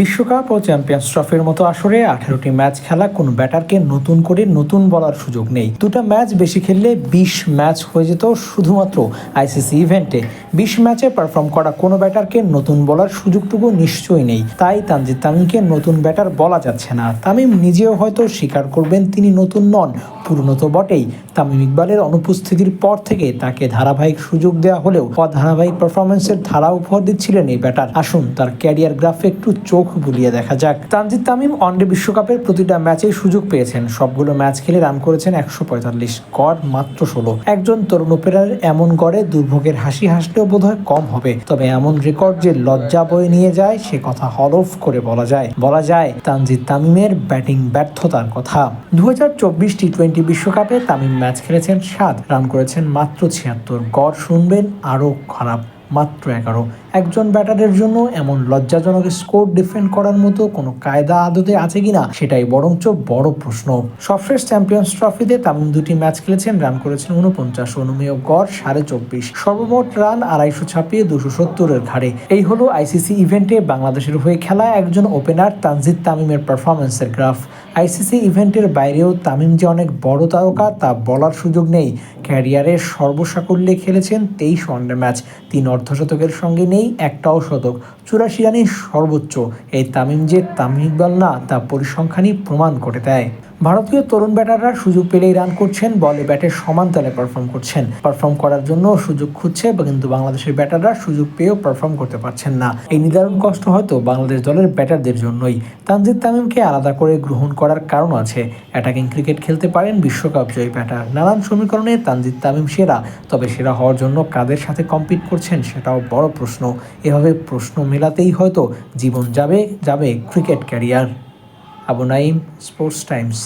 বিশ্বকাপ ও চ্যাম্পিয়ন্স ট্রফির মতো আসরে আঠারোটি ম্যাচ খেলা কোনো ব্যাটারকে নতুন করে নতুন বলার সুযোগ নেই। দুটো ম্যাচ বেশি খেললে বিশ ম্যাচ হয়ে যেত শুধুমাত্র আইসিসি ইভেন্টে। বিশ ম্যাচে পারফর্ম করা কোনো ব্যাটারকে নতুন বলার সুযোগটুকু নিশ্চয়ই নেই। তাই তানজিদ তামিমকে নতুন ব্যাটার বলা যাচ্ছে না। তামিম নিজেও হয়তো স্বীকার করবেন তিনি নতুন নন। পুরনো তো বটেই। তামিম ইকবালের অনুপস্থিতির পর থেকে তাকে ধারাবাহিক সুযোগ দেওয়া হলেও অধারাবাহিক পারফরমেন্সের ধারা উপহার দিচ্ছিলেন এই ব্যাটার। আসুন তার ক্যারিয়ার গ্রাফে একটু চোখ বুলিয়ে দেখা যাক। তানজিদ তামিম ওয়ানডে বিশ্বকাপের প্রতিটা ম্যাচেই সুযোগ পেয়েছেন। সবগুলো ম্যাচ খেলে রান করেছেন একশো পঁয়তাল্লিশ গড় মাত্র ষোলো। একজন তরুণ ওপেনারের এমন গড়ে দুর্ভোগের হাসি হাসলেও বোধহয় কম হবে। তবে এমন রেকর্ড যে লজ্জা বয়ে নিয়ে যায়, সে কথা হলফ করে বলা যায়। বলা যায়, তানজিদ তামিমের ব্যাটিং ব্যর্থতার কথা। দু হাজার চব্বিশ টি টোয়েন্টি বিশ্বকাপে তামিম ম্যাচ খেলেছেন সাত, রান করেছেন মাত্র ছিয়াত্তর। গড় শুনবেন আরও খারাপ, মাত্র এগারো। একজন ব্যাটারের জন্য এমন লজ্জাজনক স্কোর ডিফেন্ড করার মতো কোনো কায়দা আদতে আছে কিনা সেটাই বরঞ্চ বড় প্রশ্ন। সবশেষ চ্যাম্পিয়ন্স ট্রফিতে তামিম দুটি ম্যাচ খেলেছেন, রান করেছেন উনপঞ্চাশ অনুমেয় গড়, সাড়ে চব্বিশ। সর্বমোট রান আড়াইশো ছাপিয়ে দুশো সত্তরের ঘাড়ে। এই হলো আইসিসি ইভেন্টে বাংলাদেশের হয়ে খেলা একজন ওপেনার তানজিদ তামিমের পারফরমেন্সের গ্রাফ। আইসিসি ইভেন্টের বাইরেও তামিম যে অনেক বড় তারকা, তা বলার সুযোগ নেই। ক্যারিয়ারের সর্বসাকুল্যে খেলেছেন তেইশ ওয়ানডে ম্যাচ। তিন অর্ধশতকের সঙ্গে নেই একটাও শতক। চুরাশি রানই সর্বোচ্চ। এই তামিম যে তামিম ইকবাল না, তা পরিসংখ্যানই প্রমাণ করে দেয়। ভারতীয় তরুণ ব্যাটাররা সুযোগ পেলেই রান করছেন, বলে ব্যাটের সমান তালে পারফর্ম করছেন। পারফর্ম করার জন্য সুযোগ খুঁজছে, কিন্তু বাংলাদেশের ব্যাটাররা সুযোগ পেয়েও পারফর্ম করতে পারছেন না। এই নিদারুণ কষ্ট হয়তো বাংলাদেশ দলের ব্যাটারদের জন্যই। তানজিদ তামিমকে আলাদা করে গ্রহণ করার কারণ আছে। অ্যাটাকিং ক্রিকেট খেলতে পারেন বিশ্বকাপ জয়ী ব্যাটার। নানান সমীকরণে তানজিদ তামিম সেরা, তবে সেরা হওয়ার জন্য কাদের সাথে কম্পিট করছেন সেটাও বড় প্রশ্ন। এভাবে প্রশ্ন মেলাতেই হয়তো জীবন যাবে যাবে cricket career Abu Naim Sports Times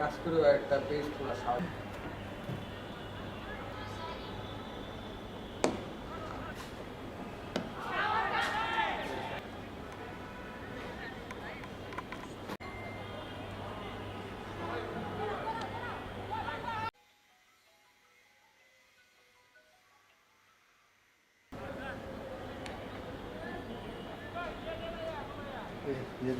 কাজ করেও একটা পেজ তোলা সাহস এই, এই,